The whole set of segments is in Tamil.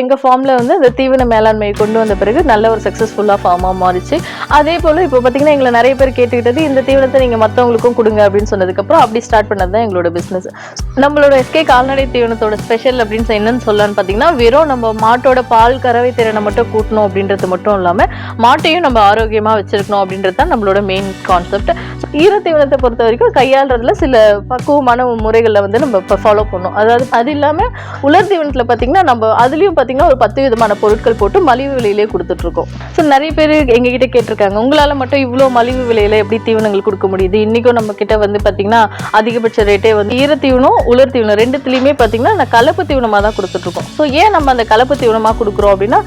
எங்கள் ஃபார்மில் வந்து அந்த தீவன மேலாண்மையை கொண்டு வந்த பிறகு நல்ல ஒரு சக்ஸஸ்ஃபுல்லாக ஃபார்மாக மாறிச்சு. அதே போல் இப்போ பார்த்தீங்கன்னா எங்களை நிறைய பேர் கேட்டுக்கிட்டது இந்த தீவனத்தை நீங்கள் மற்றவங்களுக்கும் கொடுங்க அப்படின்னு சொன்னதுக்கப்புறம் அப்படி ஸ்டார்ட் பண்ணது தான் எங்களோட பிஸ்னஸ் நம்மளோட எஸ்கே கால்நடை தீவனத்தோட ஸ்பெஷல் அப்படின்னு என்னன்னு சொல்லலாம்னு பார்த்தீங்கன்னா வெறும் நம்ம மாட்டோட பால் கறவை திறனை மட்டும் கூட்டணும் அப்படின்றது மட்டும் இல்லாமல் மாட்டையும் நம்ம ஆரோக்கியமாக வச்சிருக்கணும் அப்படின்றது தான் நம்மளோட மெயின் கான்செப்ட் ஈர தீவனத்தை பொறுத்த வரைக்கும் கையாளுறதுல சில பக்குவமான முறைகளில் வந்து நம்ம இப்போ ஃபாலோ பண்ணணும். அதாவது அது இல்லாமல் உலர் தீவனத்தில் பார்த்தீங்கன்னா நம்ம அதுலேயும் பார்த்தீங்கன்னா ஒரு பத்து விதமான பொருட்கள் போட்டு மலிவு விலையிலே கொடுத்துட்ருக்கோம். ஸோ நிறைய பேர் எங்ககிட்ட கேட்டிருக்காங்க உங்களால் மட்டும் இவ்வளோ மலிவு விலையில எப்படி தீவனங்கள் கொடுக்க முடியுது? இன்றைக்கும் நம்ம கிட்ட வந்து பார்த்தீங்கன்னா அதிகபட்ச ரேட்டே வந்து ஈர தீவனம் உலர் தீவனம் ரெண்டுத்துலேயுமே பார்த்தீங்கன்னா நான் கலப்பு தீவனமாக தான் கொடுத்துட்ருக்கோம். ஸோ ஏன் நம்ம அந்த கலப்பு தீவனமாக கொடுக்குறோம் அப்படின்னா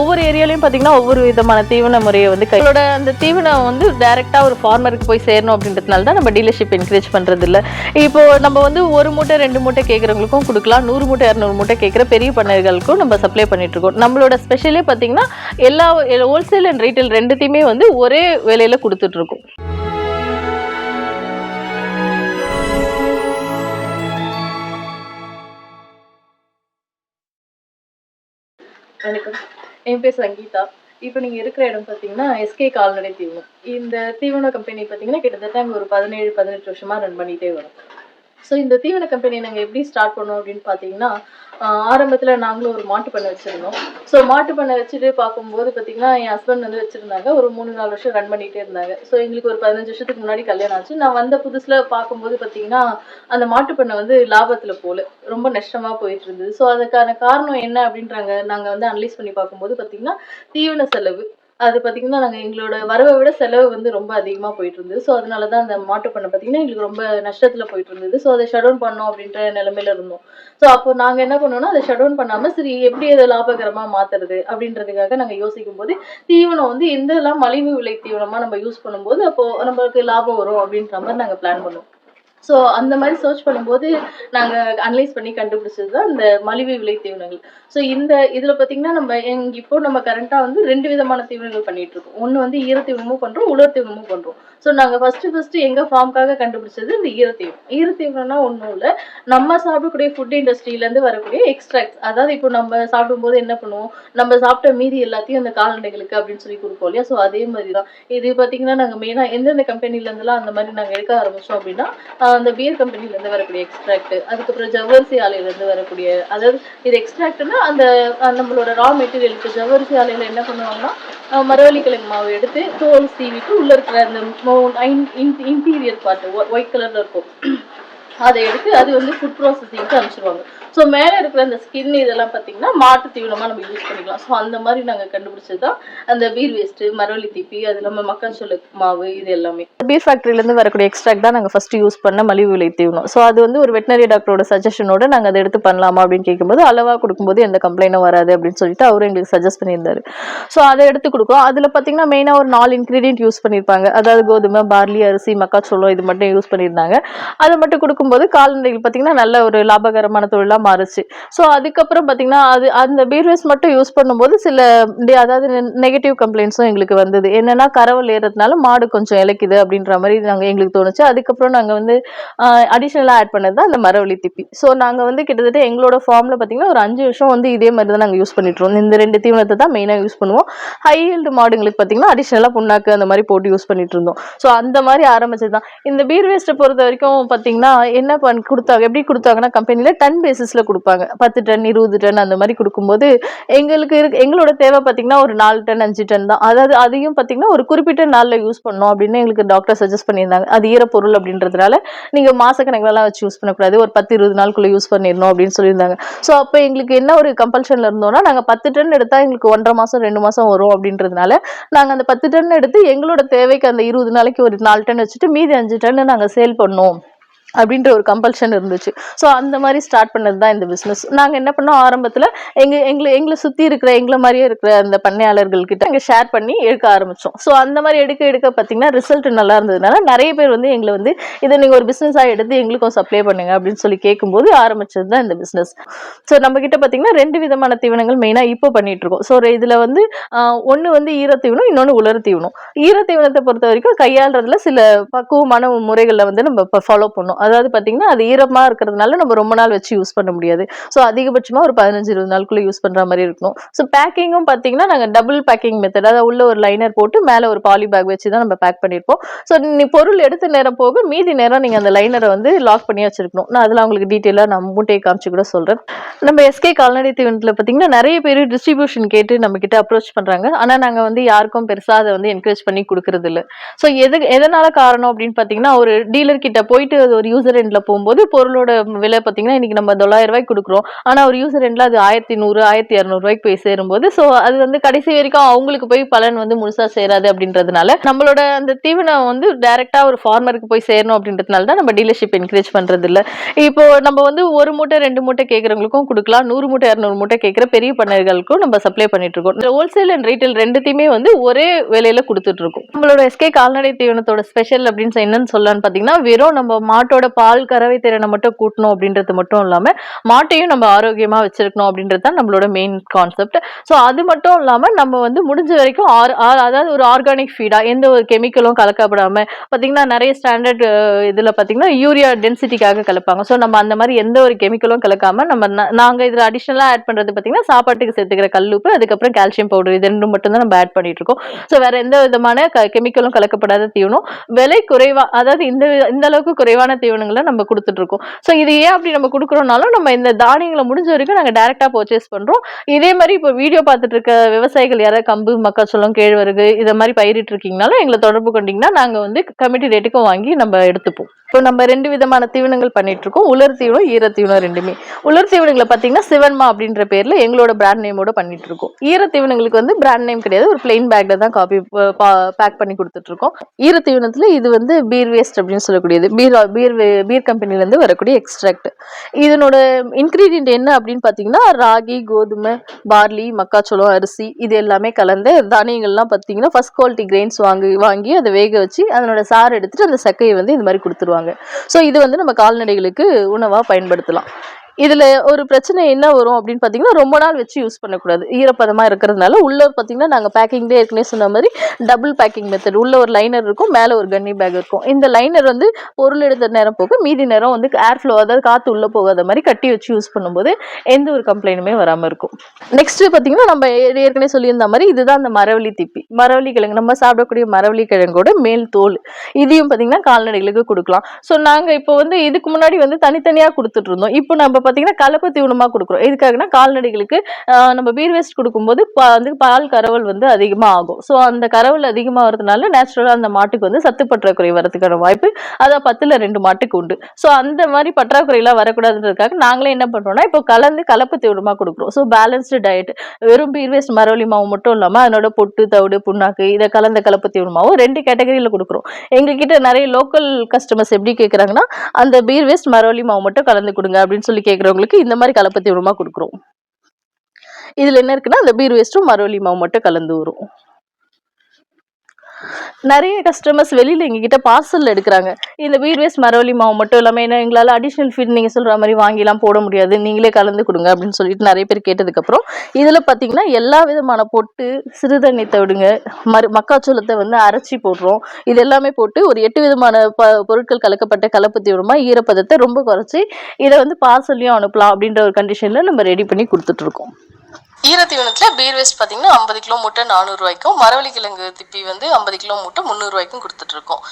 ஒவ்வொரு ஏரியாலையும் பார்த்தீங்கன்னா ஒவ்வொரு விதமான தீவன முறையை வந்து கையோட அந்த தீவனம் வந்து டேரெக்டாக ஒரு ஃபார்மருக்கு போய் சேரணும் அப்படின்றதுனால தான் நம்ம டீலர்ஷிப் என்கரேஜ் பண்ணுறது இல்லை இப்போ நம்ம வந்து ஒரு மூட்டை ரெண்டு மூட்டை கேட்குறவங்களுக்கும் கொடுக்கலாம் நூறு மூட்டை இரநூறு மூட்டை கேட்குற பெரிய பண்ணைகளுக்கும் நம்ம சப்ளை பண்ணிட்டு இருக்கோம் நம்மளோட ஸ்பெஷலே பார்த்தீங்கன்னா எல்லா ஹோல்சேல் அண்ட் ரீட்டைல் ரெண்டுத்தையுமே வந்து ஒரே விலையில கொடுத்துட்டு இருக்கோம் வணக்கம். என் பேர் சங்கீதா. இப்போ நீங்கள் இருக்கிற இடம் பார்த்தீங்கன்னா எஸ்கே கால்நடை தீவனம். இந்த தீவன கம்பெனி பார்த்தீங்கன்னா கிட்டத்தட்ட ஒரு பதினேழு பதினெட்டு வருஷமாக ரன் பண்ணிகிட்டே வரும். ஸோ இந்த தீவன கம்பெனியை நாங்கள் எப்படி ஸ்டார்ட் பண்ணோம் அப்படின்னு பார்த்தீங்கன்னா ஆரம்பத்தில் நாங்களும் ஒரு மாட்டு பண்ணை வச்சுருந்தோம். ஸோ மாட்டு பண்ணை வச்சுட்டு பார்க்கும்போது பார்த்தீங்கன்னா என் ஹஸ்பண்ட் வந்து வச்சுருந்தாங்க. ஒரு மூணு நாலு வருஷம் ரன் பண்ணிகிட்டே இருந்தாங்க. ஸோ எங்களுக்கு ஒரு பதினஞ்சு வருஷத்துக்கு முன்னாடி கல்யாணம் ஆச்சு. நான் வந்த புதுசில் பார்க்கும்போது பார்த்தீங்கன்னா அந்த மாட்டு பண்ணை வந்து லாபத்தில் போல. ரொம்ப நஷ்டமாக போயிட்டு இருந்தது. ஸோ அதுக்கான காரணம் என்ன அப்படின்றாங்க நாங்கள் வந்து அனலைஸ் பண்ணி பார்க்கும்போது பார்த்தீங்கன்னா தீவன செலவு. அது பார்த்தீங்கன்னா நாங்கள் எங்களோட வரவை விட செலவு வந்து ரொம்ப அதிகமாக போயிட்டு இருந்தது. ஸோ அதனால தான் அந்த மாட்டு பண்ணை பார்த்திங்கன்னா எங்களுக்கு ரொம்ப நஷ்டத்தில் போயிட்டு இருந்தது. ஸோ அதை ஷட் டவுன் பண்ணோம் அப்படின்ற நிலமையில இருந்தோம். ஸோ அப்போ நாங்கள் என்ன பண்ணோம்னா அதை ஷட் டவுன் பண்ணாமல் சரி எப்படி அதை லாபகரமாக மாற்றுறது அப்படின்றதுக்காக நாங்கள் யோசிக்கும் போது தீவனம் வந்து எந்தெல்லாம் மலிவு விலை தீவனமாக நம்ம யூஸ் பண்ணும்போது அப்போது நம்மளுக்கு லாபம் வரும் அப்படின்ற மாதிரி நாங்கள் பிளான் பண்ணுவோம் ஸோ அந்த மாதிரி சர்ச் பண்ணும்போது நாங்கள் அனலைஸ் பண்ணி கண்டுபிடிச்சது தான் இந்த மலிவு விலை தீவனங்கள். ஸோ இந்த இதில் பார்த்தீங்கன்னா நம்ம எங் இப்போ நம்ம கரண்ட்டாக வந்து ரெண்டு விதமான தீவனங்கள் பண்ணிட்டு இருக்கோம். ஒன்று வந்து ஈரத்தீவனமும் பண்ணுறோம் உலர் தீவனமும் பண்ணுறோம் ஸோ நாங்கள் ஃபஸ்ட்டு ஃபஸ்ட்டு எங்கள் ஃபார்முக்காக கண்டுபிடிச்சது இந்த ஈர ஈரத்தீவனம்னா ஈர ஒன்றும் இல்லை. நம்ம சாப்பிடக்கூடிய ஃபுட் இண்டஸ்ட்ரியிலேருந்து வரக்கூடிய எக்ஸ்ட்ராக்ட்ஸ் அதாவது இப்போ நம்ம சாப்பிடும்போது என்ன பண்ணுவோம்? நம்ம சாப்பிட்ட மீதி எல்லாத்தையும் அந்த கால்நடைகளுக்கு அப்படின்னு சொல்லி கொடுப்போம் இல்லையா? ஸோ அதே மாதிரி தான் இது பார்த்தீங்கன்னா நாங்கள் மெயினாக எந்தெந்த கம்பெனிலேருந்துலாம் அந்த மாதிரி நாங்கள் எடுக்க ஆரம்பித்தோம் அப்படின்னா அந்த பியர் கம்பெனிலேருந்து வரக்கூடிய எக்ஸ்ட்ராக்ட் அதுக்கப்புறம் ஜவ்வரிசி ஆலையிலேருந்து வரக்கூடிய அதாவது இது எக்ஸ்ட்ராக்ட்னா அந்த நம்மளோட ரா மெட்டீரியல் இப்போ ஜவ்வரிசி ஆலையில் என்ன பண்ணுவாங்கன்னா மரவள்ளி கிழங்கு மாவு எடுத்து தோல் சீவிட்டு உள்ளே இருக்கிற அந்த இன்டீரியர் பார்ட் ஒயிட் கலரில் இருக்கும். அதை எடுத்து அது வந்து ஃபுட் ப்ராசஸிங்க்கு அனுப்பிச்சிருவாங்க. ஸோ மேலே இருக்கிற அந்த ஸ்கின் இதெல்லாம் பார்த்தீங்கன்னா மாட்டு தீவனமாக நம்ம யூஸ் பண்ணிக்கலாம். ஸோ அந்த மாதிரி நாங்கள் கண்டுபிடிச்சது தான் அந்த பீர் வேஸ்ட்டு மரவள்ளி தீப்பி அது இல்லாமல் மக்காச்சோள மாவு இது எல்லாமே. பீர் ஃபேக்ட்ரியிலேருந்து வரக்கூடிய எக்ஸ்ட்ராக்ட் தான் நாங்கள் ஃபஸ்ட்டு யூஸ் பண்ண மலிவு விலை தீவனம். ஸோ அது வந்து ஒரு வெட்டினரி டாக்டரோட சஜஷனோட நாங்கள் அதை எடுத்து பண்ணலாமா அப்படின்னு கேட்கும்போது அளவாக கொடுக்கும்போது எந்த கம்ப்ளைண்ட்டும் வராது அப்படின்னு சொல்லிட்டு அவரும் எங்களுக்கு சஜஸ்ட் பண்ணியிருந்தாரு. ஸோ அதை எடுத்து கொடுக்கும் அதில் பார்த்தீங்கன்னா மெயினாக ஒரு நாலு இன்க்ரீடியன்ட் யூஸ் பண்ணியிருப்பாங்க அதாவது கோதுமை பார்லி அரிசி மக்காச்சோளம் இது மட்டும் யூஸ் பண்ணியிருந்தாங்க. அதை மட்டும் கொடுக்கும்போது கால்நடைகள் பார்த்தீங்கன்னா நல்ல ஒரு லாபகரமான தொழிலாக மாறுச்சு. ஸோ அதுக்கப்புறம் பார்த்தீங்கன்னா அது அந்த பீர்வேஸ் மட்டும் யூஸ் பண்ணும்போது சில அதாவது நெகட்டிவ் கம்ப்ளைண்ட்ஸும் எங்களுக்கு வந்தது. என்னன்னா கறவல் ஏறதுனால மாடு கொஞ்சம் இழைக்குது அப்படின்ற மாதிரி நாங்கள் எங்களுக்கு தோணுச்சு. அதுக்கப்புறம் நாங்கள் வந்து அடிஷ்னலாக ஆட் பண்ணது தான் அந்த மரவள்ளி திப்பி. ஸோ நாங்கள் வந்து கிட்டத்தட்ட எங்களோட ஃபார்மில் பார்த்தீங்கன்னா ஒரு அஞ்சு வருஷம் வந்து இதே மாதிரி தான் நாங்கள் யூஸ் பண்ணிட்டு இருந்தோம். இந்த ரெண்டு தீவனத்தை தான் மெயினாக யூஸ் பண்ணுவோம். ஹை ஹீல்டு மாடுங்களுக்கு பார்த்தீங்கன்னா அடிஷ்னலாக புண்ணாக்கு அந்த மாதிரி போட்டு யூஸ் பண்ணிட்டு இருந்தோம். ஸோ அந்த மாதிரி ஆரம்பிச்சது தான். இந்த பீர் வேஸ்ட்டை பொறுத்த வரைக்கும் பார்த்தீங்கன்னா என்ன பண்ணி கொடுத்தாங்க எப்படி கொடுத்தாங்கன்னா கம்பெனியில் டன் பேசிஸில் கொடுப்பாங்க. பத்து டன் இருபது டன் அந்த மாதிரி கொடுக்கும்போது எங்களுக்கு இருக்கு எங்களோட தேவை பார்த்தீங்கன்னா ஒரு நாலு டன் அஞ்சு டன் தான். அதாவது அதையும் பார்த்தீங்கன்னா ஒரு குறிப்பிட்ட நாளில் யூஸ் பண்ணோம் அப்படின்னு எங்களுக்கு டாக்டர் சஜஸ்ட் பண்ணியிருந்தாங்க. அது ஈரப்பொருள் அப்படின்றதுனால நீங்கள் மாசக்கணக்கிலலாம் வச்சு யூஸ் பண்ணக்கூடாது. ஒரு பத்து இருபது நாளுக்குள்ளே யூஸ் பண்ணிடணும் அப்படின்னு சொல்லியிருந்தாங்க. ஸோ அப்போ எங்களுக்கு என்ன ஒரு கம்பல்ஷனில் இருந்தோம்னா நாங்கள் பத்து டன் எடுத்தால் எங்களுக்கு ஒன்றரை மாதம் ரெண்டு மாதம் வரும் அப்படின்றதுனால நாங்கள் அந்த பத்து டன் எடுத்து எங்களோட தேவைக்கு அந்த இருபது நாளைக்கு ஒரு நாலு டன் வச்சுட்டு மீதி அஞ்சு டன் நாங்கள் சேல் பண்ணோம். அப்படின்ற ஒரு கம்பல்ஷன் இருந்துச்சு. ஸோ அந்த மாதிரி ஸ்டார்ட் பண்ணது தான் இந்த பிஸ்னஸ் நாங்கள் என்ன பண்ணோம்? ஆரம்பத்தில் எங்கள் எங்களை எங்களை சுற்றி இருக்கிற எங்களை மாதிரியே இருக்கிற அந்த பண்ணையாளர்கள்கிட்ட அங்கே ஷேர் பண்ணி எடுக்க ஆரம்பித்தோம் ஸோ அந்த மாதிரி எடுக்க எடுக்க பார்த்தீங்கன்னா ரிசல்ட் நல்லா இருந்ததுனால நிறைய பேர் வந்து எங்களை வந்து இதை நீங்கள் ஒரு பிஸ்னஸாக எடுத்து எங்களுக்கும் சப்ளை பண்ணுங்க அப்படின்னு சொல்லி கேட்கும்போது ஆரம்பிச்சது தான் இந்த பிஸ்னஸ் ஸோ நம்ம கிட்ட பார்த்தீங்கன்னா ரெண்டு விதமான தீவனங்கள் மெயினாக இப்போ பண்ணிட்டு இருக்கோம். ஸோ இதில் வந்து ஒன்று வந்து ஈரத்தீவனம் இன்னொன்று உலர் தீவனம். ஈரத்தீவனத்தை பொறுத்த வரைக்கும் கையாளுறதுல சில பக்குவமான முறைகளில் வந்து நம்ம இப்போ ஃபாலோ பண்ணோம். அதாவது பார்த்தீங்கன்னா அது ஈரமாக இருக்கிறதுனால நம்ம ரொம்ப நாள் வச்சு யூஸ் பண்ண முடியாது. ஸோ அதிகபட்சமாக ஒரு பதினஞ்சு இருபது நாளுக்குள்ளே யூஸ் பண்ணுற மாதிரி இருக்கணும். ஸோ பேக்கிங்கும் பார்த்தீங்கன்னா நாங்கள் டபுள் பேக்கிங் மெத்தட் அதாவது உள்ள ஒரு லைனர் போட்டு மேலே ஒரு பாலி பேக் வச்சு தான் நம்ம பேக் பண்ணியிருப்போம் ஸோ நீ பொருள் எடுத்த நேரம் போக மீதி நேரம் நீங்கள் அந்த லைனரை வந்து லாக் பண்ணி வச்சிருக்கணும். நான் அதில் அவங்களுக்கு டீட்டெயிலாக நான் மூட்டையை காமிச்சு கூட சொல்கிறேன் நம்ம எஸ்கே கால்நடை தீவனத்தில் பார்த்தீங்கன்னா நிறைய பேர் டிஸ்ட்ரிபியூஷன் கேட்டு நம்ம கிட்ட அப்ரோச் பண்ணுறாங்க ஆனால் நாங்கள் வந்து யாருக்கும் பெருசாக அதை வந்து என்கரேஜ் பண்ணி கொடுக்குறது இல்லை ஸோ எது எதனால காரணம் அப்படின்னு பார்த்தீங்கன்னா ஒரு டீலர் கிட்ட போயிட்டு அது ஒரு யூசர் எண்டில் போகும்போது பொருளோட விலை பார்த்தீங்கன்னா இன்றைக்கி நம்ம தொள்ளாயிரம் ரூபாய்க்கு கொடுக்குறோம். ஆனால் ஒரு யூசர் எண்டில் அது ஆயிரத்தி நூறு ஆயிரத்தி இரநூறுவாய்க்கு போய் சேரும்போது ஸோ அது வந்து கடைசி வரைக்கும் அவங்களுக்கு போய் பலன் வந்து முழுசாக சேராது அப்படின்றதுனால நம்மளோட அந்த தீவனம் வந்து டைரெக்டாக ஒரு ஃபார்மருக்கு போய் சேரணும் அப்படின்றதுனால தான் நம்ம டீலர்ஷிப் என்கரேஜ் பண்ணுறது இல்லை இப்போ நம்ம வந்து ஒரு மூட்டை ரெண்டு மூட்டை கேட்குறவங்களுக்கும் கொடுக்கலாம். நூறு மூட்டை இரநூறு மூட்டை கேட்குற பெரிய பண்ணைகளுக்கும் நம்ம சப்ளை பண்ணிட்டு இருக்கோம். ஹோல்சேல் அண்ட் ரீட்டைல் ரெண்டுத்தையுமே வந்து ஒரே விலையில கொடுத்துட்டு இருக்கோம். நம்மளோட எஸ்கே கால்நடை தீவனத்தோட ஸ்பெஷல் அப்படின்னு என்னன்னு சொல்லலாம்னு பார்த்தீங்கன்னா வெறும் நம்ம மாட்டோட பால் கறவை திறனை மட்டும் கூட்டணும் அப்படின்றது மட்டும் இல்லாம மாட்டையும் நம்ம ஆரோக்கியமா வச்சிருக்கணும் அப்படின்றது தான் நம்மளோட மெயின் கான்செப்ட் ஸோ அது மட்டும் இல்லாம நம்ம வந்து முடிஞ்ச வரைக்கும் ஆர் அதாவது ஒரு ஆர்கானிக் ஃபீடா எந்த ஒரு கெமிக்கலும் கலக்கப்படாம பார்த்தீங்கன்னா நிறைய ஸ்டாண்டர்ட் இதில் பார்த்தீங்கன்னா யூரியா டென்சிட்டிக்காக கலப்பாங்க. ஸோ நம்ம அந்த மாதிரி எந்த ஒரு கெமிக்கலும் கலக்காம நம்ம நாங்கள் நாங்க இதில் அடிஷ்னலாக ஆட் பண்றது பார்த்தீங்கன்னா சாப்பாட்டுக்கு சேர்த்துக்கிற கல்லுப்பு அதுக்கப்புறம் கால்சியம் பவுடர் இது ரெண்டும் மட்டும் தான் நம்ம ஆட் பண்ணிட்டு இருக்கோம். ஸோ வேற எந்த விதமான கெமிக்கலும் கலக்கப்படாத தீவனம் விலை குறைவா அதாவது இந்த இந்த அளவுக்கு குறைவான தீவனங்களை நம்ம கொடுத்துட்ருக்கோம். ஸோ இது ஏன் அப்படி நம்ம கொடுக்குறோம்னாலும் நம்ம இந்த தானியங்களை முடிஞ்ச வரைக்கும் நாங்கள் டேரெக்டாக பர்ச்சேஸ் பண்ணுறோம் இதே மாதிரி இப்போ வீடியோ பார்த்துட்டு இருக்க விவசாயிகள் யாராவது கம்பு மக்காச்சோளம் கேழ்வரகு இதை மாதிரி பயிரிட்டு இருக்கீங்கனாலும் எங்களை தொடர்பு கொண்டீங்கன்னா நாங்கள் வந்து கமிட்டி ரேட்டுக்கும் வாங்கி நம்ம எடுத்துப்போம். இப்போ நம்ம ரெண்டு விதமான தீவனங்கள் பண்ணிட்டு இருக்கோம் உலர் தீவனம் ஈர தீவனம் ரெண்டுமே. உலர் தீவனங்களை பார்த்தீங்கன்னா சிவன்மா அப்படின்ற பேர்ல எங்களோட பிராண்ட் நேமோட பண்ணிட்டு இருக்கோம் ஈர தீவனங்களுக்கு வந்து பிராண்ட் நேம் கிடையாது. ஒரு பிளெயின் பேக்ல தான் காப்பி பேக் பண்ணி கொடுத்துட்டு இருக்கோம் ஈர தீவனத்துல இது வந்து பீர் வேஸ்ட் அப்படின்னு சொல்லக்கூடியது. பீர் பீர் பீர் கம்பெனில இருந்து வரக்கூடிய எக்ஸ்ட்ராக்ட் இதனோட இன்கிரீடியன்ட் என்ன அப்படின்னு பார்த்தீங்கன்னா ராகி கோதுமை பார்லி மக்காச்சோளம் அரிசி இது எல்லாமே கலந்து தானியங்கள்லாம் பார்த்தீங்கன்னா ஃபர்ஸ்ட் குவாலிட்டி கிரெயின்ஸ் வாங்கி வாங்கி அதை வேக வச்சு அதனோட சாறு எடுத்துட்டு அந்த சக்கையை வந்து இந்த மாதிரி கொடுத்துருவாங்க. ஸோ இது வந்து நம்ம கால்நடைகளுக்கு உணவாக பயன்படுத்தலாம். இதில் ஒரு பிரச்சனை என்ன வரும் அப்படின்னு பார்த்தீங்கன்னா ரொம்ப நாள் வச்சு யூஸ் பண்ணக்கூடாது. ஈரப்பதமாக இருக்கிறதுனால உள்ள பார்த்தீங்கன்னா நாங்கள் பேக்கிங்லேயே ஏற்கனவே சொன்ன மாதிரி டபுள் பேக்கிங் மெத்தட் உள்ள ஒரு லைனர் இருக்கும் மேலே ஒரு கன்னி பேக் இருக்கும். இந்த லைனர் வந்து பொருள் எடுத்த நேரம் போக மீதி நேரம் வந்து ஏர் ஃப்ளோ அதாவது காற்று உள்ளே போகாத மாதிரி கட்டி வச்சு யூஸ் பண்ணும்போது எந்த ஒரு கம்ப்ளைண்ட்டுமே வராமல் இருக்கும். நெக்ஸ்ட் பார்த்தீங்கன்னா நம்ம ஏற்கனவே சொல்லியிருந்த மாதிரி இதுதான் அந்த மரவள்ளி திப்பி. மரவள்ளி கிழங்கு நம்ம சாப்பிடக்கூடிய மரவள்ளி கிழங்கோட மேல் தோல். இதையும் பார்த்தீங்கன்னா கால்நடைகளுக்கு கொடுக்கலாம். ஸோ நாங்கள் இப்போ வந்து இதுக்கு முன்னாடி வந்து தனித்தனியாக கொடுத்துட்டு இருந்தோம். இப்போ நம்ம பார்த்தீங்கன்னா கலப்பு தீவனமாக கொடுக்குறோம். எதுக்காகனா கால்நடைகளுக்கு நம்ம பீர் வேஸ்ட் கொடுக்கும்போது பா வந்து பால் கரவல் வந்து அதிகமாக ஆகும். ஸோ அந்த கரவல் அதிகமாக வரதுனால நேச்சுரலாக அந்த மாட்டுக்கு வந்து சத்து பற்றாக்குறை வரதுக்கான வாய்ப்பு அதான் பத்தில் ரெண்டு மாட்டுக்கு உண்டு. ஸோ அந்த மாதிரி பற்றாக்குறையெல்லாம் வரக்கூடாதுன்றதுக்காக நாங்களே என்ன பண்ணுறோம்னா இப்போ கலந்து கலப்பு தீவனமாக கொடுக்குறோம். ஸோ பேலன்ஸ்டு டயட் வெறும் பீர் வேஸ்ட் மரவள்ளி மாவு மட்டும் இல்லாமல் அதனோட பொட்டு தவிடு புண்ணாக்கு இதை கலந்த கலப்பு தீவனமாகவும் ரெண்டு கேட்டகரியில் கொடுக்குறோம். எங்ககிட்ட நிறைய லோக்கல் கஸ்டமர்ஸ் எப்படி கேட்குறாங்கன்னா அந்த பீர் வேஸ்ட் மரவள்ளி மாவு மட்டும் கலந்து கொடுங்க அப்படின்னு சொல்லி கேட்குறவங்களுக்கு இந்த மாதிரி கலப்பு தீவிரமாக கொடுக்குறோம். இதில் என்ன இருக்குன்னா அந்த பீர் வேஸ்ட்டும் மரவள்ளி மாவு மட்டும் கலந்து வரும் நிறைய கஸ்டமர்ஸ் வெளியில எங்ககிட்ட பார்சல் எடுக்கிறாங்க. இந்த பீர் வேஸ்ட் மரவள்ளி மாவு மட்டும் இல்லாமல் என்ன எங்களால் அடிஷ்னல் ஃபீட் நீங்கள் சொல்கிற மாதிரி வாங்கிலாம் போட முடியாது. நீங்களே கலந்து கொடுங்க அப்படின்னு சொல்லிட்டு நிறைய பேர் கேட்டதுக்கப்புறம் இதில் பார்த்தீங்கன்னா எல்லா விதமான பொட்டு சிறுதண்ணி தவிடுங்க மறு மக்காச்சோளத்தை வந்து அரைச்சி போடுறோம். இது எல்லாமே போட்டு ஒரு எட்டு விதமான ப பொருட்கள் கலக்கப்பட்ட கலப்பு தீவிரமாக ஈரப்பதத்தை ரொம்ப குறைச்சி இதை வந்து பார்சல்லையும் அனுப்பலாம் அப்படின்ற ஒரு கண்டிஷனில் நம்ம ரெடி பண்ணி கொடுத்துட்ருக்கோம் ஈரத்தீவனத்தில் பீர் வேஸ்ட் பார்த்தீங்கன்னா ஐம்பது கிலோ மூட்டை நானூறுரூவாய்க்கும் மரவள்ளி கிழங்கு திப்பி வந்து ஐம்பது கிலோ மூட்டை முந்நூறுரூவாய்க்கும் கொடுத்துட்ருக்கோம்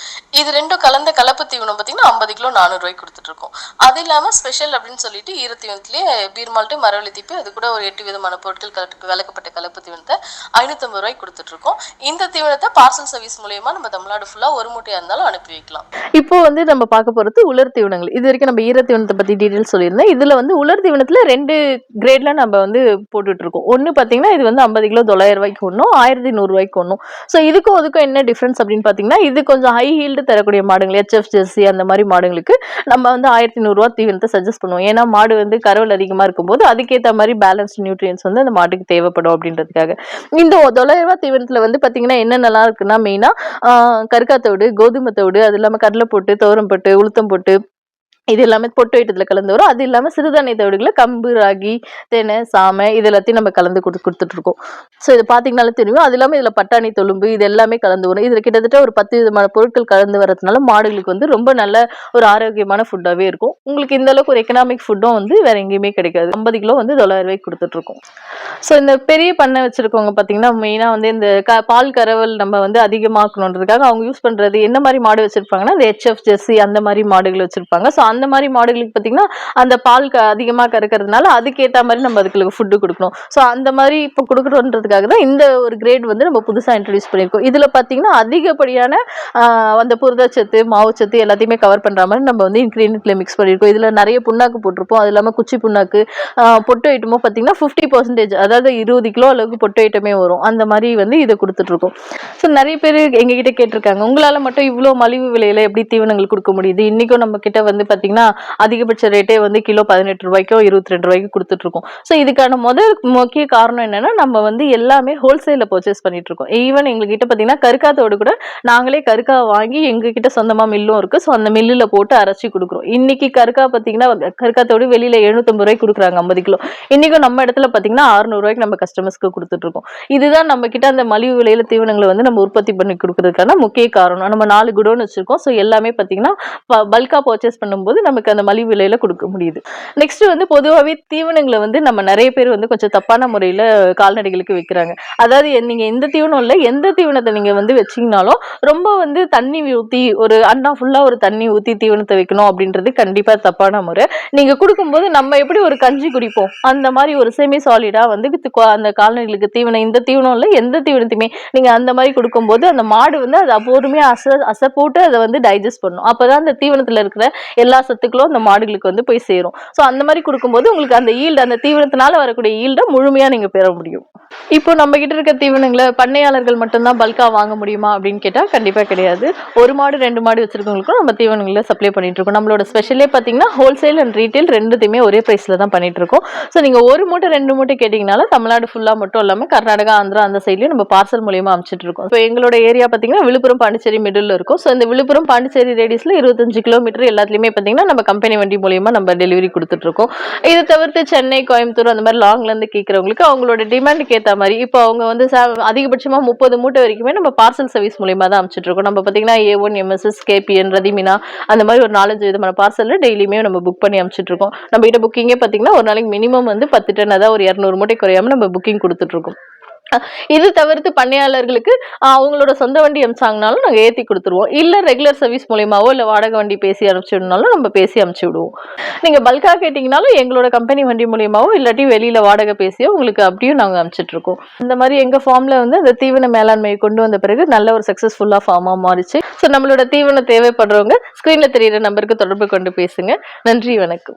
இது ரெண்டும் கலந்த கலப்பு தீவனம் பார்த்தீங்கன்னா ஐம்பது கிலோ நானூறுரூவாய்க்கு கொடுத்துட்ருக்கோம் அது இல்லாமல் ஸ்பெஷல் அப்படின்னு சொல்லிட்டு ஈரத்தீவனத்திலே பீர் மால்ட்டு மரவள்ளி திப்பி அது கூட ஒரு எட்டு விதமான பொருட்கள் கலக்கு விளக்கப்பட்ட கலப்பு தீவனத்தை ஐநூற்றம்பது ரூபாய்க்கு கொடுத்துட்ருக்கோம் இந்த தீவனத்தை பார்சல் சர்வீஸ் மூலயமா நம்ம தமிழ்நாடு ஃபுல்லாக ஒரு மூட்டையாக இருந்தாலும் அனுப்பி வைக்கலாம். இப்போ வந்து நம்ம பார்க்க போகிறது உலர் தீவனங்கள். இது வரைக்கும் நம்ம ஈர தீவனத்தை பற்றி டீட்டெயில் சொல்லியிருந்தேன். இதில் வந்து உலர் தீவனத்தில் ரெண்டு கிரேட்ல நம்ம வந்து போட்டுட்டு இருக்கும். ஒன்று பார்த்தீங்கன்னா இது வந்து ஐம்பது கிலோ தொள்ளாயிரம் ரூபாய்க்கு ஒன்றும் ஆயிரத்தி நூறுரூவாய்க்கு ஒன்றும் ஸோ இதுக்கும் அதுக்கும் என்ன டிஃப்ரென்ஸ் அப்படின்னு பார்த்தீங்கன்னா இது கொஞ்சம் ஹை ஹீல்டு தரக்கூடிய மாடுகள் ஹெச்எஃப் ஜெர்சி அந்த மாதிரி மாடுங்களுக்கு நம்ம வந்து ஆயிரத்தி நூறுரூவா தீவனத்தை சஜஸ்ட் பண்ணுவோம். ஏன்னா மாடு வந்து கரவல் அதிகமாக இருக்கும்போது அதுக்கேற்ற மாதிரி பேலன்ஸ்ட் நியூட்ரியன்ஸ் வந்து அந்த மாட்டுக்கு தேவைப்படும் அப்படின்றதுக்காக. இந்த தொள்ளாயிரம் தீவனத்தில் வந்து பார்த்தீங்கன்னா என்னென்னலாம் இருக்குன்னா மெயினாக கருக்காத்தோடு கோதுமை தோடு அது இல்லாமல் கடலை போட்டு துவரம் போட்டு உளுத்தம் போட்டு இது எல்லாமே பொட்டு ஐட்டத்தில் கலந்து வரும். அது இல்லாமல் சிறுதானிய தவிடுகளை கம்பு ராகி தெனை சாமை இது எல்லாத்தையும் நம்ம கலந்து கொடு கொடுத்துட்ருக்கோம் ஸோ இது பார்த்தீங்கனாலே தெரியும். அது இல்லாமல் இதில் பட்டாணி தொழும்பு இது எல்லாமே கலந்து வரும். இதில் கிட்டத்தட்ட ஒரு பத்து விதமான பொருட்கள் கலந்து வரதுனால மாடுகளுக்கு வந்து ரொம்ப நல்ல ஒரு ஆரோக்கியமான ஃபுட்டாகவே இருக்கும். உங்களுக்கு இந்த அளவுக்கு ஒரு எக்கனாமிக் ஃபுட்டும் வந்து வேற எங்கேயுமே கிடைக்காது. ஐம்பது கிலோ வந்து தொள்ளாயிரம் ரூபாய்க்கு கொடுத்துட்ருக்கோம் ஸோ இந்த பெரிய பண்ணை வச்சிருக்கவங்க பார்த்தீங்கன்னா மெயினாக வந்து இந்த க பால் கறவல் நம்ம வந்து அதிகமாக்கணுன்றதுக்காக அவங்க யூஸ் பண்ணுறது என்ன மாதிரி மாடு வச்சிருப்பாங்கன்னா இந்த ஹெச்எஃப் ஜெர்சி அந்த மாதிரி மாடுகள் வச்சிருப்பாங்க. ஸோ அந்த அந்த மாதிரி மாடுகளுக்கு பார்த்தீங்கன்னா அந்த பால் க அதிகமாக கறக்கிறதுனால அதுக்கேற்ற மாதிரி நம்ம அதுக்கு ஃபுட்டு கொடுக்கணும். ஸோ அந்த மாதிரி இப்போ கொடுக்குறோன்றதுக்காக தான் இந்த ஒரு கிரேட் வந்து நம்ம புதுசாக இன்ட்ரடியூஸ் பண்ணியிருக்கோம். இதில் பார்த்தீங்கன்னா அதிகப்படியான அந்த புரதச்சத்து மாவுச்சத்து எல்லாத்தையுமே கவர் பண்ணுற மாதிரி நம்ம வந்து இன்க்ரீடியன்ட்ல மிக்ஸ் பண்ணியிருக்கோம். இதில் நிறைய புண்ணாக்கு போட்டிருப்போம். அது இல்லாமல் குச்சி புண்ணாக்கு பொட்டு ஐட்டமும் பார்த்தீங்கன்னா ஃபிஃப்டி பர்சன்டேஜ் அதாவது இருபது கிலோ அளவுக்கு பொட்டு ஐட்டமே வரும். அந்த மாதிரி வந்து இதை கொடுத்துட்ருக்கோம். ஸோ நிறைய பேர் எங்ககிட்ட கேட்டிருக்காங்க. உங்களால் மட்டும் இவ்வளோ மலிவு விலையில் எப்படி தீவனங்கள் கொடுக்க முடியுது? இன்றைக்கும் நம்ம கிட்ட வந்து பார்த்தீங்கன்னா அதிகபட்ச ரேட்டே வந்து கிலோ பதினெட்டு ரூபாய்க்கோ இருபத்தி ரெண்டு ரூபாய்க்கு கொடுத்துட்ருக்கோம். ஸோ இதுக்கான முதல் முக்கிய காரணம் என்னன்னா நம்ம வந்து எல்லாமே ஹோல்சேலில் பர்ச்சேஸ் பண்ணிட்டு இருக்கோம் ஈவன் எங்ககிட்ட பார்த்தீங்கன்னா கருக்காத்தோடு கூட நாங்களே கருக்கா வாங்கி எங்ககிட்ட சொந்தமாக மில்லும் இருக்குது ஸோ அந்த மில்லில் போட்டு அரைச்சி கொடுக்குறோம். இன்னைக்கு கருக்கா பார்த்தீங்கன்னா கருக்காத்தோடு வெளியில் எழுநூத்தம்பது ரூபாய்க்கு கொடுக்குறாங்க ஐம்பது கிலோ. இன்றைக்கும் நம்ம இடத்துல பார்த்தீங்கன்னா அறுநூறுவாய்க்கு நம்ம கஸ்டமர்ஸ்க்கு கொடுத்துட்ருக்கோம். இதுதான் நம்ம கிட்ட அந்த மலிவு விலையில தீவனங்களை வந்து நம்ம உற்பத்தி பண்ணி கொடுக்குறதுக்கான முக்கிய காரணம். நம்ம நாலு குடோன் வச்சிருக்கோம். ஸோ எல்லாமே பார்த்தீங்கன்னா பல்காக பர்ச்சேஸ் பண்ணும்போது நமக்கு அந்த மலிவு விலையில கொடுக்க முடியுது. நெக்ஸ்ட் வந்து பொதுவாகவே தீவனங்களை வந்து நம்ம நிறைய பேர் வந்து கொஞ்சம் தப்பான முறையில் கால்நடைகளுக்கு வைக்கிறாங்க. அதாவது நீங்க எந்த தீவனம் இல்லை எந்த தீவனத்தை நீங்க வந்து வச்சீங்கனாலும் ரொம்ப வந்து தண்ணி ஊற்றி ஒரு அண்ணா ஃபுல்லா ஒரு தண்ணி ஊற்றி தீவனத்தை வைக்கணும் அப்படின்றது கண்டிப்பா தப்பான முறை. நீங்க கொடுக்கும்போது நம்ம எப்படி ஒரு கஞ்சி குடிப்போம்? அந்த மாதிரி ஒரு செமி சாலிடா வந்து அந்த கால்நடைகளுக்கு தீவனம் இந்த தீவனம் இல்லை எந்த தீவனத்தையுமே நீங்க அந்த மாதிரி கொடுக்கும்போது அந்த மாடு வந்து அது அப்போதுமே அச அசை போட்டு அதை வந்து டைஜஸ்ட் பண்ணும். அப்பதான் அந்த தீவனத்தில் இருக்கிற எல்லா சத்துக்களும் அந்த மாடுகளுக்கு வந்து போய் சேரும். ஸோ அந்த மாதிரி கொடுக்கும்போது உங்களுக்கு அந்த ஈல்டு அந்த தீவனத்தினால வரக்கூடிய ஈல்டை முழுமையா நீங்க பெற முடியும். இப்போ நம்ம கிட்ட இருக்க தீவனங்களை பண்ணையாளர்கள் மட்டும்தான் பல்கா வாங்க முடியுமா அப்படின்னு கேட்டா கண்டிப்பா கிடையாது. ஒரு மாடு ரெண்டு மாடு வச்சிருக்கவங்களுக்கும் நம்ம தீவனங்களை சப்ளை பண்ணிட்டு இருக்கோம். நம்மளோட ஸ்பெஷலே பார்த்தீங்கன்னா ஹோல்சேல் அண்ட் ரீட்டைல் ரெண்டுத்தையுமே ஒரே பிரைஸ்ல தான் பண்ணிட்டு இருக்கோம். ஸோ நீங்க ஒரு மூட்டை ரெண்டு மூட்டை கேட்டிங்கனால தமிழ்நாடு ஃபுல்லா மட்டும் இல்லாம கர்நாடகா ஆந்திரா அந்த சைட்லயும் நம்ம பார்சல் மூலியமா அமைச்சிட்டு இருக்கோம். இப்போ எங்களோட ஏரியா பார்த்தீங்கன்னா விழுப்புரம் பாண்டிச்சேரி மிடில் இருக்கும். ஸோ இந்த விழுப்புரம் பாண்டிச்சேரி ரேடியஸில் இருபத்தஞ்சு கிலோமீட்டர் எல்லாத்துலயுமே பார்த்தீங்கன்னா நம்ம கம்பெனி வண்டி மூலியமா நம்ம டெலிவரி கொடுத்துட்ருக்கோம். இருக்கோம் இது தவிர்த்து சென்னை கோயம்புத்தூர் அந்த மாதிரி லாங்ல இருந்து அவங்களோட டிமாண்டுக்கு ஏத்த மாதிரி இப்போ அவங்க வந்து அதிகபட்சமாக அதிகபட்சமா முப்பது மூட்டை வரைக்குமே நம்ம பார்சல் சர்வீஸ் மூலியமாக தான் அமைச்சிட்ருக்கோம். இருக்கோம் நம்ம பார்த்தீங்கன்னா ஏ ஒன் எம்எஸ்எஸ் கேபிஎன் ரதிமினா அந்த மாதிரி ஒரு நாலஞ்சு விதமான பார்சலில் டெய்லியுமே நம்ம புக் பண்ணி அமைச்சிட்ருக்கோம். நம்ம கிட்ட புக்கிங்கே பார்த்தீங்கன்னா ஒரு நாளைக்கு மினிமம் வந்து பத்து டன் அதாவது ஒரு இரநூறு மூட்டை குறையாம நம்ம புக்கிங் கொடுத்துட்ருக்கோம். இது தவிர்த்து பண்ணையாளர்களுக்கு அவங்களோட சொந்த வண்டி அனுப்பிச்சாங்கனாலும் நாங்கள் ஏற்றி கொடுத்துருவோம். இல்லை ரெகுலர் சர்வீஸ் மூலியமாவோ இல்லை வாடகை வண்டி பேசி அனுப்பிச்சி விடனாலும் நம்ம பேசி அனுப்பிச்சி விடுவோம் நீங்கள் பல்காக கேட்டிங்கனாலும் எங்களோட கம்பெனி வண்டி மூலியமாவோ இல்லாட்டி வெளியில் வாடகை பேசியோ உங்களுக்கு அப்படியும் நாங்கள் அனுப்பிச்சிட்டு இந்த மாதிரி எங்கள் ஃபார்மில் வந்து அந்த தீவன மேலாண்மையை கொண்டு வந்த பிறகு நல்ல ஒரு சக்ஸஸ்ஃபுல்லாக ஃபார்மாக மாறிச்சு. ஸோ நம்மளோட தீவனம் தேவைப்படுறவங்க ஸ்க்ரீனில் தெரியிற நம்பருக்கு தொடர்பு கொண்டு பேசுங்க. நன்றி வணக்கம்.